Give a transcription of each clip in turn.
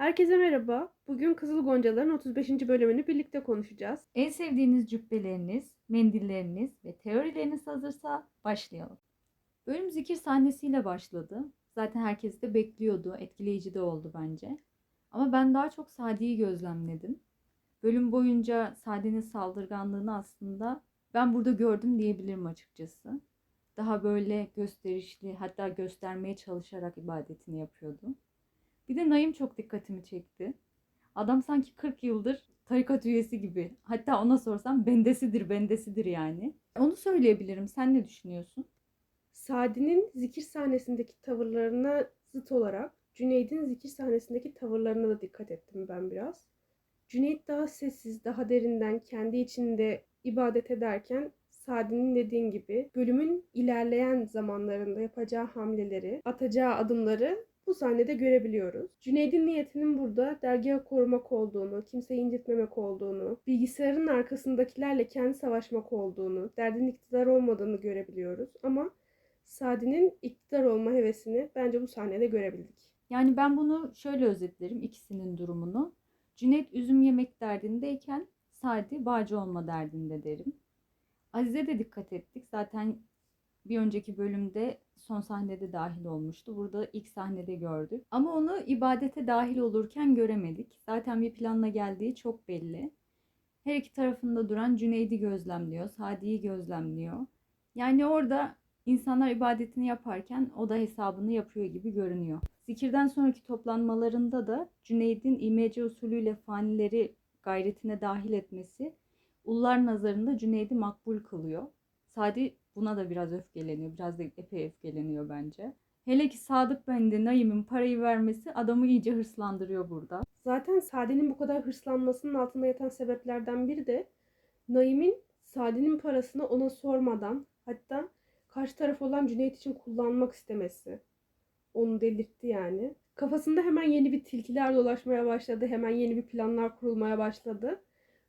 Herkese merhaba. Bugün Kızıl Goncaların 35. bölümünü birlikte konuşacağız. En sevdiğiniz cübbeleriniz, mendilleriniz ve teorileriniz hazırsa başlayalım. Bölüm zikir sahnesiyle başladı. Zaten herkes de bekliyordu. Etkileyici de oldu bence. Ama ben daha çok Sadi'yi gözlemledim. Bölüm boyunca Sadi'nin saldırganlığını aslında ben burada gördüm diyebilirim açıkçası. Daha böyle gösterişli hatta göstermeye çalışarak ibadetini yapıyordu. Bir de Naim çok dikkatimi çekti. Adam sanki 40 yıldır tarikat üyesi gibi. Hatta ona sorsam bendesidir, bendesidir yani. Onu söyleyebilirim. Sen ne düşünüyorsun? Sadi'nin zikir sahnesindeki tavırlarına zıt olarak Cüneyd'in zikir sahnesindeki tavırlarına da dikkat ettim ben biraz. Cüneyt daha sessiz, daha derinden kendi içinde ibadet ederken Sadi'nin dediğin gibi bölümün ilerleyen zamanlarında yapacağı hamleleri, atacağı adımları bu sahnede görebiliyoruz. Cüneyd'in niyetinin burada dergahı korumak olduğunu, kimseyi incitmemek olduğunu, bilgisayarın arkasındakilerle kendi savaşmak olduğunu, derdin iktidar olmadığını görebiliyoruz. Ama Sadi'nin iktidar olma hevesini bence bu sahnede görebildik. Yani ben bunu şöyle özetlerim ikisinin durumunu. Cüneyt üzüm yemek derdindeyken Sadi bağcı olma derdinde derim. Azize de dikkat ettik. Zaten bir önceki bölümde son sahnede dahil olmuştu. Burada ilk sahnede gördük. Ama onu ibadete dahil olurken göremedik. Zaten bir planla geldiği çok belli. Her iki tarafında duran Cüneyd'i gözlemliyor, Sadi'yi gözlemliyor. Yani orada insanlar ibadetini yaparken o da hesabını yapıyor gibi görünüyor. Zikirden sonraki toplanmalarında da Cüneyd'in imece usulüyle fanileri gayretine dahil etmesi ullar nazarında Cüneyd'i makbul kılıyor. Sadi buna da biraz öfkeleniyor. Biraz da epey öfkeleniyor bence. Hele ki Sadık Bey'in Naim'in parayı vermesi adamı iyice hırslandırıyor burada. Zaten Sadi'nin bu kadar hırslanmasının altında yatan sebeplerden biri de Naim'in Sadi'nin parasını ona sormadan hatta karşı taraf olan Cüneyt için kullanmak istemesi. Onu delirtti yani. Kafasında hemen yeni bir tilkiler dolaşmaya başladı. Hemen yeni bir planlar kurulmaya başladı.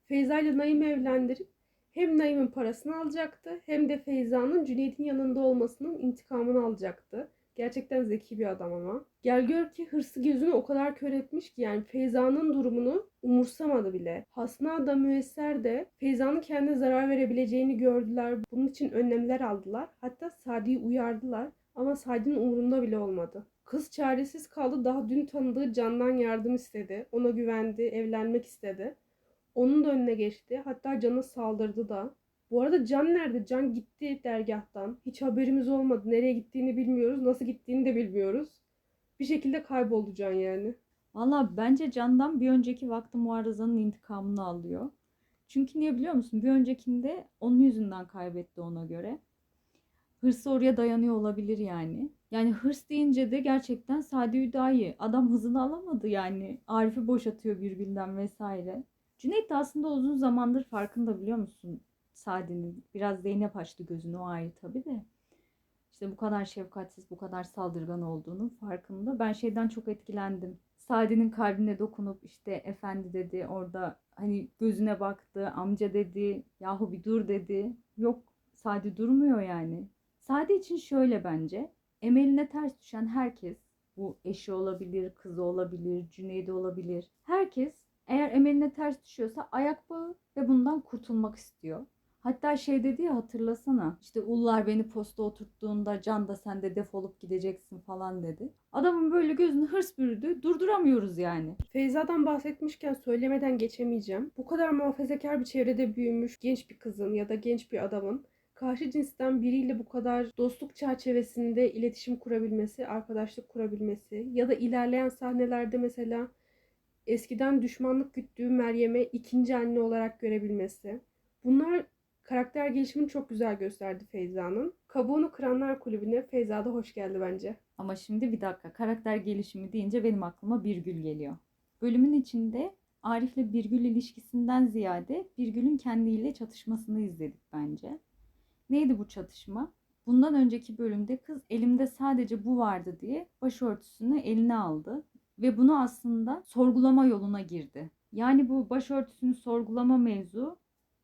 Feyza ile Naim'i evlendirip hem Naim'in parasını alacaktı hem de Feyza'nın Cüneyt'in yanında olmasının intikamını alacaktı. Gerçekten zeki bir adam ama. Gel gör ki hırsı gözünü o kadar kör etmiş ki yani Feyza'nın durumunu umursamadı bile. Hasna da Müesser de Feyza'nın kendine zarar verebileceğini gördüler. Bunun için önlemler aldılar. Hatta Sadi'yi uyardılar. Ama Sadi'nin umurunda bile olmadı. Kız çaresiz kaldı. Daha dün tanıdığı Can'dan yardım istedi. Ona güvendi, evlenmek istedi. Onun da önüne geçti. Hatta Can'a saldırdı da. Bu arada Can nerede? Can gitti dergahtan. Hiç haberimiz olmadı. Nereye gittiğini bilmiyoruz. Nasıl gittiğini de bilmiyoruz. Bir şekilde kayboldu Can yani. Valla bence Can'dan bir önceki vakti muarızanın intikamını alıyor. Çünkü niye biliyor musun? Bir öncekinde onun yüzünden kaybetti ona göre. Hırsı oraya dayanıyor olabilir yani. Yani hırs deyince de gerçekten Sadi Üdayi. Adam hızını alamadı yani. Arif'i boşatıyor birbirinden vesaire. Cüneyt de aslında uzun zamandır farkında biliyor musun? Sadi'nin biraz Zeynep açtı gözünü o ayrı tabii de. İşte bu kadar şefkatsiz, bu kadar saldırgan olduğunun farkında. Ben şeyden çok etkilendim. Sadi'nin kalbine dokunup işte efendi dedi orada hani gözüne baktı, amca dedi, yahu bir dur dedi. Yok Sadi durmuyor yani. Sadi için şöyle bence. Emeline ters düşen herkes, bu eşi olabilir, kızı olabilir, Cüneydi olabilir. Herkes eğer emeline ters düşüyorsa ayak bağı ve bundan kurtulmak istiyor. Hatta şey dedi ya hatırlasana işte ullar beni posta oturttuğunda can da sen de defolup gideceksin falan dedi. Adamın böyle gözünü hırs bürüdü durduramıyoruz yani. Feyza'dan bahsetmişken söylemeden geçemeyeceğim. Bu kadar muhafazakar bir çevrede büyümüş genç bir kızın ya da genç bir adamın karşı cinsten biriyle bu kadar dostluk çerçevesinde iletişim kurabilmesi, arkadaşlık kurabilmesi ya da ilerleyen sahnelerde mesela eskiden düşmanlık güttüğü Meryem'e ikinci anne olarak görebilmesi. Bunlar karakter gelişimini çok güzel gösterdi Feyza'nın. Kabuğunu Kıranlar Kulübü'ne Feyza da hoş geldi bence. Ama şimdi bir dakika karakter gelişimi deyince benim aklıma Birgül geliyor. Bölümün içinde Arif'le Birgül ilişkisinden ziyade Birgül'ün kendiyle çatışmasını izledik bence. Neydi bu çatışma? Bundan önceki bölümde kız elimde sadece bu vardı diye başörtüsünü eline aldı ve bunu aslında sorgulama yoluna girdi. Yani bu başörtüsünü sorgulama mevzu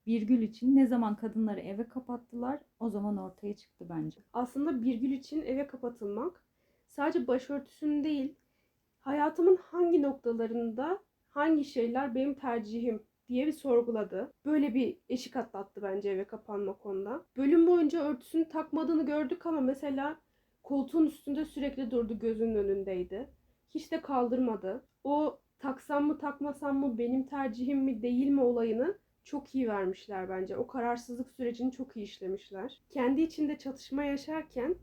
Birgül için ne zaman kadınları eve kapattılar o zaman ortaya çıktı bence. Aslında bir gün için eve kapatılmak sadece başörtüsünün değil hayatımın hangi noktalarında hangi şeyler benim tercihim diye bir sorguladı. Böyle bir eşik atlattı bence eve kapanma konuda. Bölüm boyunca örtüsünü takmadığını gördük ama mesela koltuğun üstünde sürekli durdu gözünün önündeydi. Hiç de kaldırmadı. O taksam mı takmasam mı benim tercihim mi değil mi olayını çok iyi vermişler bence. O kararsızlık sürecini çok iyi işlemişler. Kendi içinde çatışma yaşarken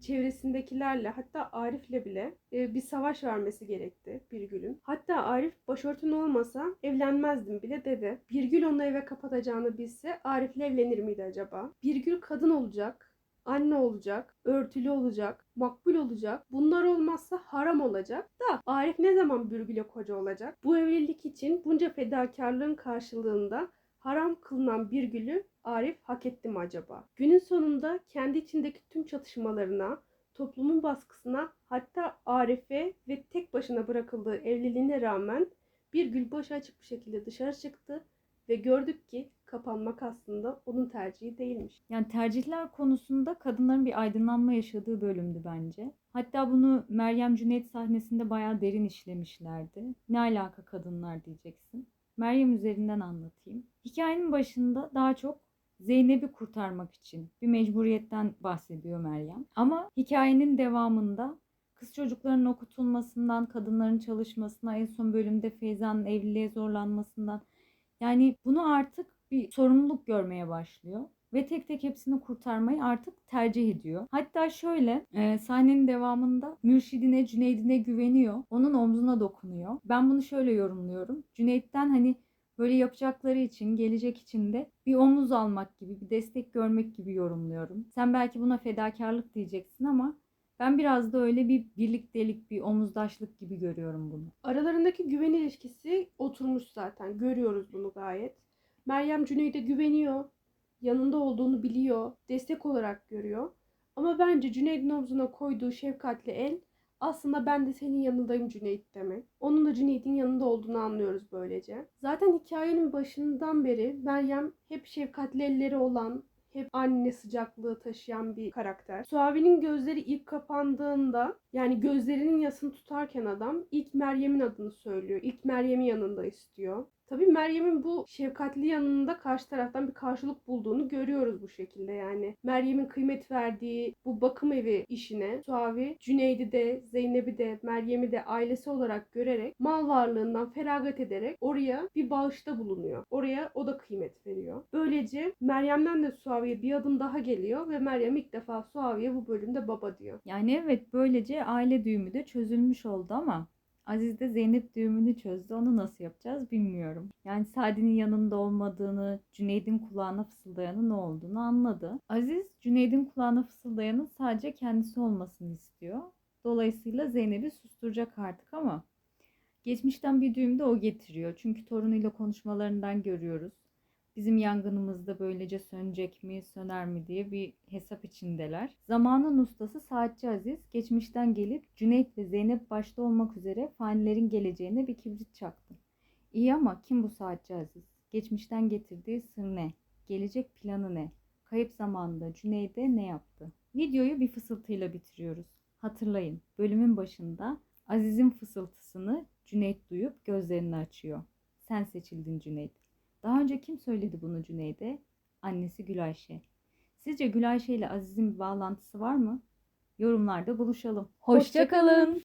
çevresindekilerle hatta Arif'le bile e, bir savaş vermesi gerekti Birgül'ün. Hatta Arif başörtün olmasa evlenmezdim bile dedi. Birgül onu eve kapatacağını bilse Arif'le evlenir miydi acaba? Birgül kadın olacak, anne olacak, örtülü olacak, makbul olacak. Bunlar olmazsa haram olacak da Arif ne zaman Birgül'e koca olacak? Bu evlilik için bunca fedakarlığın karşılığında haram kılınan bir gülü Arif hak etti mi acaba? Günün sonunda kendi içindeki tüm çatışmalarına, toplumun baskısına hatta Arif'e ve tek başına bırakıldığı evliliğine rağmen bir gül başı açık bir şekilde dışarı çıktı ve gördük ki kapanmak aslında onun tercihi değilmiş. Yani tercihler konusunda kadınların bir aydınlanma yaşadığı bölümdü bence. Hatta bunu Meryem Cüneyt sahnesinde bayağı derin işlemişlerdi. Ne alaka kadınlar diyeceksin. Meryem üzerinden anlatayım. Hikayenin başında daha çok Zeynep'i kurtarmak için bir mecburiyetten bahsediyor Meryem. Ama hikayenin devamında kız çocukların okutulmasından, kadınların çalışmasına, en son bölümde Feyza'nın evliliğe zorlanmasından yani bunu artık bir sorumluluk görmeye başlıyor ve tek tek hepsini kurtarmayı artık tercih ediyor. Hatta şöyle e, sahnenin devamında mürşidine Cüneyd'ine güveniyor. Onun omzuna dokunuyor. Ben bunu şöyle yorumluyorum. Cüneyd'den hani böyle yapacakları için, gelecek için de bir omuz almak gibi, bir destek görmek gibi yorumluyorum. Sen belki buna fedakarlık diyeceksin ama ben biraz da öyle bir birliktelik, bir omuzdaşlık gibi görüyorum bunu. Aralarındaki güven ilişkisi oturmuş zaten. Görüyoruz bunu gayet. Meryem Cüneyt'e güveniyor. Yanında olduğunu biliyor. Destek olarak görüyor. Ama bence Cüneyt'in omzuna koyduğu şefkatli el aslında ben de senin yanındayım Cüneyt demek. Onun da Cüneyt'in yanında olduğunu anlıyoruz böylece. Zaten hikayenin başından beri Meryem hep şefkatli elleri olan, hep anne sıcaklığı taşıyan bir karakter. Suavi'nin gözleri ilk kapandığında yani gözlerinin yasını tutarken adam ilk Meryem'in adını söylüyor. İlk Meryem'i yanında istiyor. Tabii Meryem'in bu şefkatli yanında karşı taraftan bir karşılık bulduğunu görüyoruz bu şekilde yani. Meryem'in kıymet verdiği bu bakım evi işine Suavi, Cüneyd'i de, Zeynep'i de, Meryem'i de ailesi olarak görerek mal varlığından feragat ederek oraya bir bağışta bulunuyor. Oraya o da kıymet veriyor. Böylece Meryem'den de Suavi'ye bir adım daha geliyor ve Meryem ilk defa Suavi'ye bu bölümde baba diyor. Yani evet böylece aile düğümü de çözülmüş oldu ama Aziz de Zeynep düğümünü çözdü. Onu nasıl yapacağız bilmiyorum. Yani Sadi'nin yanında olmadığını, Cüneyd'in kulağına fısıldayanın ne olduğunu anladı. Aziz, Cüneyd'in kulağına fısıldayanın sadece kendisi olmasını istiyor. Dolayısıyla Zeynep'i susturacak artık ama geçmişten bir düğüm de o getiriyor. Çünkü torunuyla konuşmalarından görüyoruz. Bizim yangınımız da böylece sönecek mi, söner mi diye bir hesap içindeler. Zamanın ustası Saatçi Aziz geçmişten gelip Cüneyt ve Zeynep başta olmak üzere fanilerin geleceğine bir kibrit çaktı. İyi ama kim bu Saatçi Aziz? Geçmişten getirdiği sır ne? Gelecek planı ne? Kayıp zamanında Cüneyd'e ne yaptı? Videoyu bir fısıltıyla bitiriyoruz. Hatırlayın, bölümün başında Aziz'in fısıltısını Cüneyt duyup gözlerini açıyor. Sen seçildin Cüneyt. Daha önce kim söyledi bunu Cüneyt'e? Annesi Gülayşe. Sizce Gülayşe ile Aziz'in bir bağlantısı var mı? Yorumlarda buluşalım. Hoşçakalın.